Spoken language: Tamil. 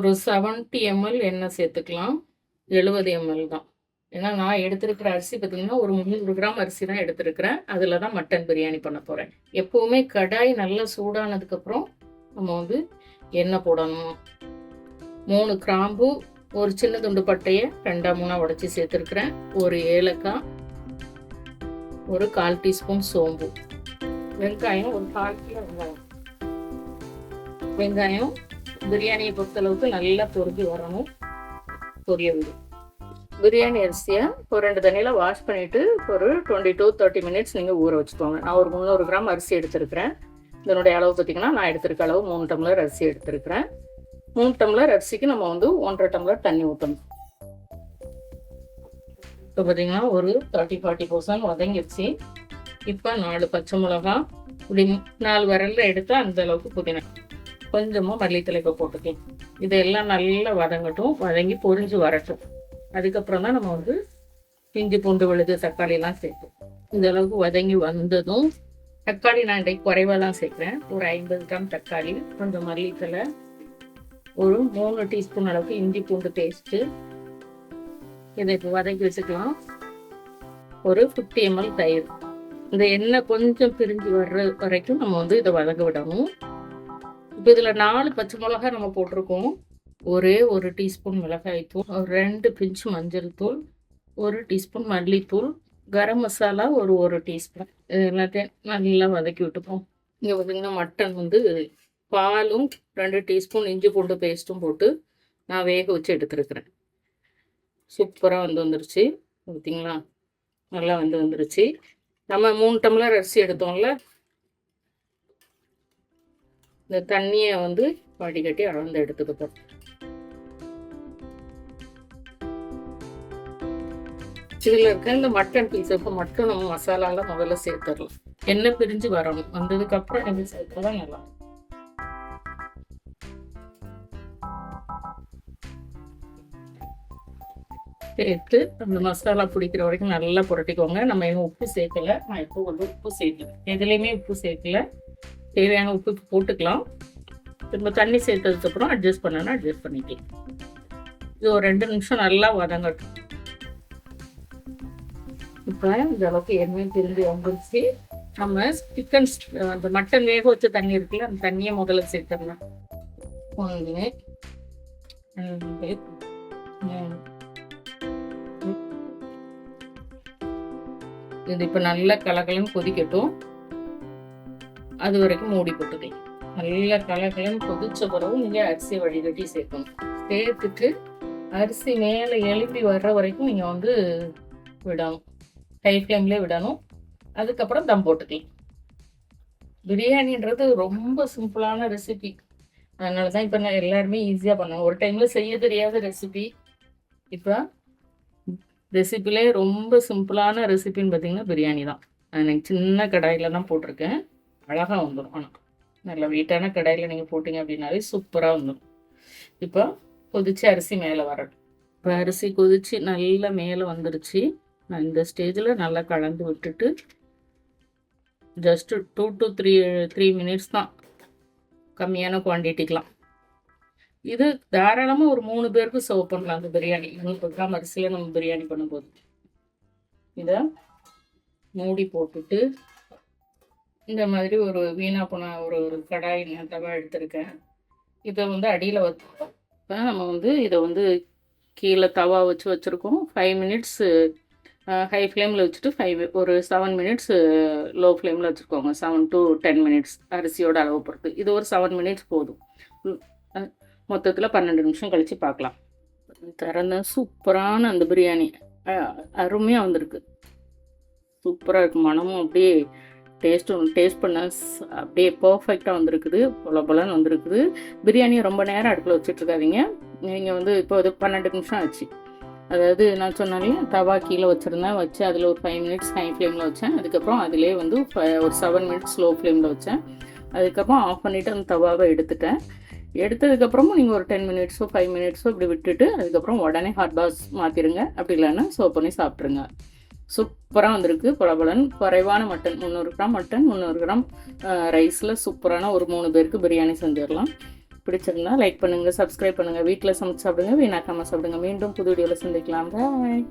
ஒரு செவன்ட்டி எம்எல் எண்ணெய் சேர்த்துக்கலாம். எழுபது எம்எல் தான். ஏன்னா நான் எடுத்திருக்கிற அரிசி பார்த்தீங்கன்னா ஒரு முந்நூறு கிராம் அரிசி தான் எடுத்திருக்கிறேன். அதில் தான் மட்டன் பிரியாணி பண்ண போகிறேன் எப்போவுமே கடாய் நல்லா சூடானதுக்கப்புறம் நம்ம வந்து எண்ணெய் போடணும். மூணு கிராம்பு ஒரு சின்ன துண்டு பட்டையை ரெண்டாம் மூணாக உடச்சி சேர்த்துருக்குறேன். ஒரு ஏலக்காய் ஒரு கால் டீஸ்பூன் சோம்பு. வெங்காயம் ஒரு கால் கிலோ வெங்காயம். வெங்காயம் பிரியாணியை பொறுத்தளவுக்கு நல்லா பொருந்தி வரணும். பொரிய விடும் பிரியாணி அரிசியை ஒரு ரெண்டு தண்ணியில் வாஷ் பண்ணிவிட்டு ஒரு டுவெண்ட்டி டூ தேர்ட்டி மினிட்ஸ் நீங்கள் ஊற வச்சுக்கோங்க. நான் ஒரு முந்நூறு கிராம் அரிசி எடுத்திருக்கிறேன். இதனுடைய அளவு பார்த்திங்கன்னா நான் எடுத்திருக்க அளவு மூணு டம்ளர் அரிசி எடுத்திருக்கிறேன். மூணு டம்ளர் அரிசிக்கு நம்ம வந்து ஒன்றரை டம்ளர் தண்ணி ஊற்றணும் இப்போ பார்த்தீங்கன்னா ஒரு தேர்ட்டி ஃபார்ட்டி பர்சன்ட் வதங்கிடுச்சு இப்போ நாலு பச்சை மிளகா இப்படி நாலு விரலில் எடுத்து அந்த அளவுக்கு புதினா கொஞ்சமாக மல்லித்தலை இப்போ போட்டுக்கலாம். இதெல்லாம் நல்லா வதங்கட்டும் வதங்கி பொரிஞ்சு வரட்டும். அதுக்கப்புறம் தான் நம்ம வந்து இஞ்சி பூண்டு விழுது தக்காளிலாம் எல்லாம் சேர்ப்போம். இந்த அளவுக்கு வதங்கி வந்ததும் தக்காளி நான் இன்றைக்கு குறைவாக தான் சேர்க்குறேன். ஒரு ஐம்பது கிராம் தக்காளி கொஞ்சம் மல்லித்தலை ஒரு மூணு டீஸ்பூன் அளவுக்கு இஞ்சி பூண்டு பேஸ்ட்டு இதை இப்போ வதக்கி வச்சுக்கலாம். ஒரு ஃபிஃப்டி எம்எல் தயிர். இந்த எண்ணெய் கொஞ்சம் பிரிஞ்சு வர்ற வரைக்கும் நம்ம வந்து இதை வதங்க விடணும். இப்போ இதில் நாலு பச்சை மிளகாய் நம்ம போட்டிருக்கோம். ஒரே ஒரு டீஸ்பூன் மிளகாய் தூள் ஒரு ரெண்டு பிஞ்சு மஞ்சள் தூள் ஒரு டீஸ்பூன் மல்லித்தூள் கரம் மசாலா ஒரு ஒரு டீஸ்பூன். இது எல்லாத்தையும் நல்லா வதக்கி விட்டுப்போம். இங்கே பார்த்தீங்கன்னா மட்டன் வந்து பாலும் ரெண்டு டீஸ்பூன் இஞ்சி பூண்டு பேஸ்ட்டும் போட்டு நான் வேக வச்சு எடுத்துருக்குறேன். சூப்பராக வந்து வந்துருச்சு. பார்த்தீங்களா நல்லா வந்து வந்துருச்சு. நம்ம மூணு டம்ளர் அரிசி எடுத்தோம்ல? இந்த தண்ணியை வந்து வடிகட்டி அளந்து எடுத்துக்கிட்டோம். இதில் இருக்க இந்த மட்டன் பீஸுக்கு மட்டும் நம்ம மசாலாலாம் முதல்ல சேர்த்துடலாம். எண்ணெய் பிரிஞ்சு வரணும். வந்ததுக்கப்புறம் எண்ணெய் சேர்த்தா நல்லா சேர்த்து அந்த மசாலா பிடிக்கிற வரைக்கும் நல்லா புரட்டிக்கோங்க. நம்ம எதுவும் உப்பு சேர்க்கல. நான் இப்போ வந்து உப்பு சேர்க்கல. எதுலேயுமே உப்பு சேர்க்கல. தேவையான உப்பு போட்டுக்கலாம். திரும்ப தண்ணி சேர்த்ததுக்கப்புறம் அட்ஜஸ்ட் பண்ணனா அட்ஜஸ்ட் பண்ணிக்கலாம். இது ஒரு ரெண்டு நிமிஷம் நல்லா வதங்கட்டும். இப்போ இந்த அளவுக்கு எண்ணெய் திரும்பி வந்துருச்சு. நம்ம சிக்கன் அந்த மட்டன் வேக வச்ச தண்ணி இருக்குல்ல அந்த தண்ணியை முதல்ல சேர்த்துடலாம். ஒன்று ரெண்டு. இது இப்போ நல்லா கலகலன்னு கொதிக்கட்டும். அது வரைக்கும் மூடி போட்டுக்கலாம் நல்ல கலகலன்னு கொதிச்ச பிறகு நீங்கள் அரிசி வடிகட்டி சேர்க்கணும். சேர்த்துட்டு அரிசி மேலே எழுப்பி வர்ற வரைக்கும் நீங்கள் வந்து விடணும். ஹை ஃப்ளேம்லேயே விடணும். அதுக்கப்புறம் தம் போட்டுக்கலாம் பிரியாணின்றது ரொம்ப சிம்பிளான ரெசிபி அதனால தான் இப்போ நான் எல்லாருமே ஈஸியாக பண்ணுவேன் ஒரு டைமில் செய்ய தெரியாத ரெசிபி இப்போ ரெசிபிலே ரொம்ப சிம்பிளான ரெசிபின்னு பார்த்தீங்கன்னா பிரியாணி தான் நான் சின்ன கடாயில் தான் போட்டிருக்கேன். அழகாக வந்துடும் ஆனால் நல்ல வெயிட்டான கடாயில் நீங்கள் போட்டிங்க அப்படின்னாலே சூப்பராக வந்துடும் இப்போ கொதிச்சு அரிசி மேலே வரட்டும். இப்போ அரிசி கொதிச்சு நல்லா மேலே வந்துருச்சு. நான் இந்த ஸ்டேஜில் நல்லா கலந்து விட்டுட்டு just two to three three minutes தான் கம்மியான குவான்டிட்டிக்கெலாம் இது தாராளமாக ஒரு மூணு பேருக்கு சர்வ் பண்ணலாம் அந்த பிரியாணி. நூறு கிராம் அரிசியில் நம்ம பிரியாணி பண்ணும்போது. இதை மூடி போட்டுட்டு இந்த மாதிரி ஒரு வீணாக போன ஒரு ஒரு கடாய் தவா எடுத்திருக்கேன். இதை வந்து அடியில் வச்சப்போ நம்ம வந்து இதை வந்து கீழே தவா வச்சு வச்சுருக்கோம். ஃபைவ் மினிட்ஸு ஹை ஃப்ளேமில் வச்சுட்டு ஃபைவ் ஒரு செவன் மினிட்ஸ் லோ ஃப்ளேமில் வச்சுருக்கோங்க செவன் டு டென் மினிட்ஸ் அரிசியோட அளவு பொறுத்து. இது ஒரு செவன் மினிட்ஸ் போதும். மொத்தத்தில் பன்னெண்டு நிமிஷம் கழித்து பார்க்கலாம். திறந்த சூப்பரான அந்த பிரியாணி. அருமையாக வந்திருக்கு. சூப்பராக இருக்குது மனமும் அப்படியே டேஸ்ட்டும் டேஸ்ட் பண்ண அப்படியே பர்ஃபெக்டாக வந்திருக்குது பொல பொலன்னு வந்திருக்குது. பிரியாணியை ரொம்ப நேரம் அடுப்பில் வச்சுட்ருக்காதீங்க. நீங்கள் வந்து இப்போ இது பன்னெண்டு நிமிஷம் ஆச்சு. அதாவது நான் சொன்னாலே தவா கீழே வச்சுருந்தேன் வச்சு அதில் ஒரு ஃபைவ் மினிட்ஸ் ஹை ஃப்ளேமில் வச்சேன். அதுக்கப்புறம் அதிலே வந்து ஒரு செவன் மினிட்ஸ் ஸ்லோ ஃப்ளேமில் வச்சேன். அதுக்கப்புறம் ஆஃப் பண்ணிவிட்டு அந்த தவாவை எடுத்துட்டேன். எடுத்ததுக்கப்புறமும் நீங்கள் ஒரு டென் மினிட்ஸோ ஃபைவ் மினிட்ஸோ இப்படி விட்டுட்டு அதுக்கப்புறம் உடனே ஹாட் பாஸ் மாற்றிடுங்க அப்படி இல்லைன்னா சோப் பண்ணி சாப்பிட்ருங்க. சூப்பராக வந்திருக்கு. பலபலன் குறைவான மட்டன் முந்நூறு கிராம் மட்டன் முந்நூறு கிராம் ரைஸில் சூப்பரான ஒரு மூணு பேருக்கு பிரியாணி செஞ்சிடலாம். பிடிச்சிருந்தா லைக் பண்ணுங்கள் சப்ஸ்கிரைப் பண்ணுங்கள் வீட்டில் சமைச்சு சாப்பிடுங்க வீணாக்காமல் சாப்பிடுங்க. மீண்டும் புது வீடியோவில் சந்திக்கலாம். பாய்.